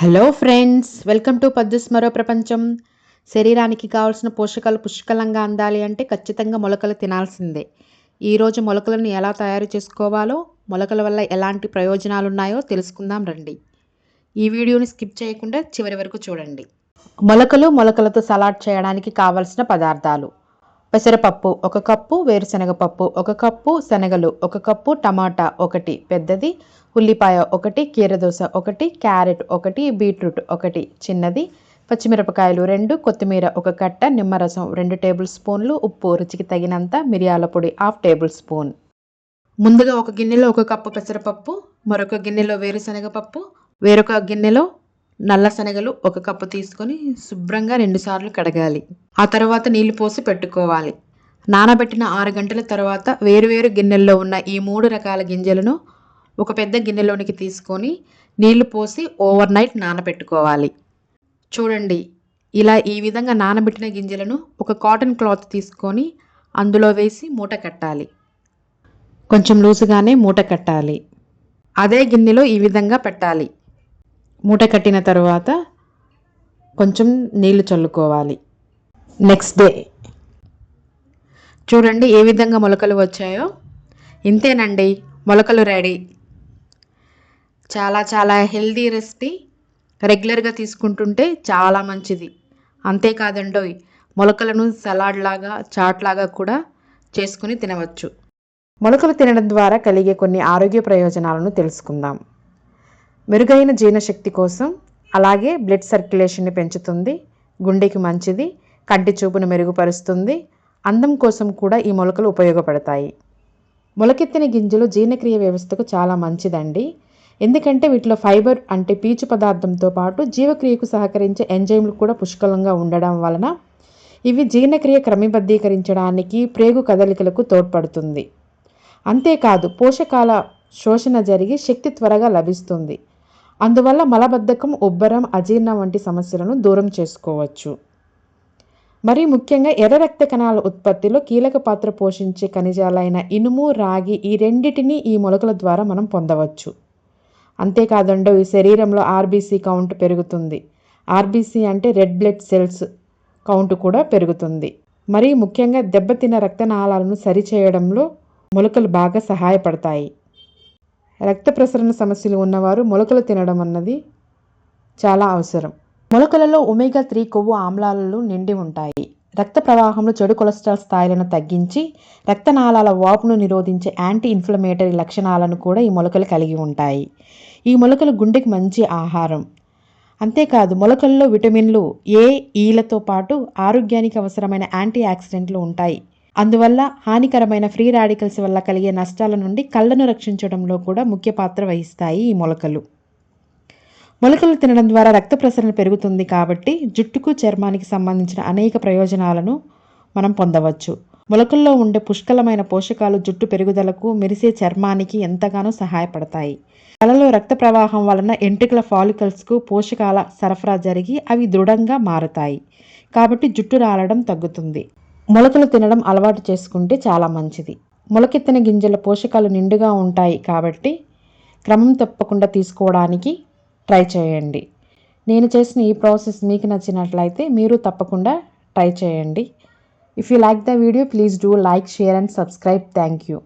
Hello friends welcome to Paddu's మరో ప్రపంచం శరీరానికి కావాల్సిన పోషకాలు పుష్కలంగా అందాలి అంటే ఖచ్చితంగా మొలకలు తినాల్సిందే. ఈరోజు మొలకలను ఎలా తయారు చేసుకోవాలో మొలకల వల్ల ఎలాంటి ప్రయోజనాలు ఉన్నాయో తెలుసుకుందాం రండి. ఈ వీడియోని స్కిప్ చేయకుండా చివరి వరకు చూడండి. మొలకలు మొలకలతో సలాడ్ చేయడానికి కావలసిన పదార్థాలు. పెసరపప్పు ఒక కప్పు వేరుశనగ పప్పు ఒక కప్పు శనగలు ఒక కప్పు టమాటా ఒకటి పెద్దది ఉల్లిపాయ ఒకటి కీరదోస ఒకటి క్యారెట్ ఒకటి బీట్రూట్ ఒకటి చిన్నది పచ్చిమిరపకాయలు రెండు కొత్తిమీర ఒక కట్ట నిమ్మరసం రెండు టేబుల్ స్పూన్లు ఉప్పు రుచికి తగినంత మిరియాల పొడి హాఫ్ టేబుల్ స్పూన్. ముందుగా ఒక గిన్నెలో ఒక కప్పు పెసరపప్పు మరొక గిన్నెలో వేరుశనగ పప్పు వేరొక గిన్నెలో నల్ల శనగలు ఒక కప్పు తీసుకొని శుభ్రంగా రెండుసార్లు కడగాలి. ఆ తర్వాత నీళ్ళు పోసి పెట్టుకోవాలి. నానబెట్టిన ఆరు గంటల తర్వాత వేరువేరు గిన్నెల్లో ఉన్న ఈ మూడు రకాల గింజలను ఒక పెద్ద గిన్నెలోనికి తీసుకొని నీళ్ళు పోసి ఓవర్ నైట్ నానబెట్టుకోవాలి. చూడండి ఇలా ఈ విధంగా నానబెట్టిన గింజలను ఒక కాటన్ క్లాత్ తీసుకొని అందులో వేసి మూట కట్టాలి. కొంచెం లూసుగానే మూట కట్టాలి. అదే గిన్నెలో ఈ విధంగా పెట్టాలి. మూట కట్టిన తర్వాత కొంచెం నీళ్ళు చల్లుకోవాలి. నెక్స్ట్ డే చూడండి ఏ విధంగా మొలకలు వచ్చాయో. ఇంతేనండి మొలకలు రెడీ చాలా చాలా హెల్దీ రెసిపీ రెగ్యులర్గా తీసుకుంటుంటే చాలా మంచిది. అంతేకాదండో మొలకలను సలాడ్ లాగా చాట్ లాగా కూడా చేసుకుని తినవచ్చు. మొలకలు తినడం ద్వారా కలిగే కొన్ని ఆరోగ్య ప్రయోజనాలను తెలుసుకుందాం. మెరుగైన జీర్ణశక్తి కోసం అలాగే బ్లడ్ సర్క్యులేషన్ని పెంచుతుంది గుండెకి మంచిది కంటి చూపును మెరుగుపరుస్తుంది అందం కోసం కూడా ఈ మొలకలు ఉపయోగపడతాయి. మొలకెత్తిన గింజలు జీర్ణక్రియ వ్యవస్థకు చాలా మంచిదండి. ఎందుకంటే వీటిలో ఫైబర్ అంటే పీచు పదార్థంతో పాటు జీవక్రియకు సహకరించే ఎంజైమ్లు కూడా పుష్కలంగా ఉండడం వలన ఇవి జీర్ణక్రియ క్రమబద్ధీకరించడానికి ప్రేగు కదలికలకు తోడ్పడుతుంది. అంతేకాదు పోషకాల శోషణ జరిగి శక్తి త్వరగా లభిస్తుంది. అందువల్ల మలబద్ధకం ఉబ్బరం అజీర్ణం వంటి సమస్యలను దూరం చేసుకోవచ్చు. మరి ముఖ్యంగా ఎర్ర రక్త కణాల ఉత్పత్తిలో కీలక పాత్ర పోషించే ఖనిజాలైన ఇనుము రాగి ఈ రెండిటిని ఈ మొలకల ద్వారా మనం పొందవచ్చు. అంతేకాదండో ఈ శరీరంలో ఆర్బీసీ కౌంట్ పెరుగుతుంది. ఆర్బీసీ అంటే రెడ్ బ్లడ్ సెల్స్ కౌంట్ కూడా పెరుగుతుంది. మరి ముఖ్యంగా దెబ్బతిన్న రక్తనాళాలను సరిచేయడంలో మొలకలు బాగా సహాయపడతాయి. రక్త ప్రసరణ సమస్యలు ఉన్నవారు మొలకలు తినడం అన్నది చాలా అవసరం. మొలకలలో ఒమేగా త్రీ కొవ్వు ఆమ్లాలలో నిండి ఉంటాయి. రక్త ప్రవాహంలో చెడు కొలెస్ట్రాల్ స్థాయిలను తగ్గించి రక్తనాళాల వాపును నిరోధించే యాంటీ ఇన్ఫ్లమేటరీ లక్షణాలను కూడా ఈ మొలకలు కలిగి ఉంటాయి. ఈ మొలకలు గుండెకి మంచి ఆహారం. అంతేకాదు మొలకల్లో విటమిన్లు ఏ ఈలతో పాటు ఆరోగ్యానికి అవసరమైన యాంటీ ఆక్సిడెంట్లు ఉంటాయి. అందువల్ల హానికరమైన ఫ్రీ రాడికల్స్ వల్ల కలిగే నష్టాల నుండి కళ్ళను రక్షించడంలో కూడా ముఖ్య పాత్ర వహిస్తాయి ఈ మొలకలు. మొలకలు తినడం ద్వారా రక్త ప్రసరణ పెరుగుతుంది కాబట్టి జుట్టుకు చర్మానికి సంబంధించిన అనేక ప్రయోజనాలను మనం పొందవచ్చు. మొలకల్లో ఉండే పుష్కలమైన పోషకాలు జుట్టు పెరుగుదలకు మెరిసే చర్మానికి ఎంతగానో సహాయపడతాయి. తలలో రక్త ప్రవాహం వలన ఎంట్రికల ఫాలికల్స్కు పోషకాల సరఫరా జరిగి అవి దృఢంగా మారుతాయి. కాబట్టి జుట్టు రాలడం తగ్గుతుంది. మొలకలు తినడం అలవాటు చేసుకుంటే చాలా మంచిది. మొలకెత్తిన గింజల పోషకాలు నిండుగా ఉంటాయి కాబట్టి క్రమం తప్పకుండా తీసుకోవడానికి ట్రై చేయండి. నేను చేసిన ఈ ప్రాసెస్ మీకు నచ్చినట్లయితే మీరు తప్పకుండా ట్రై చేయండి. If you like the video please do like share and subscribe thank you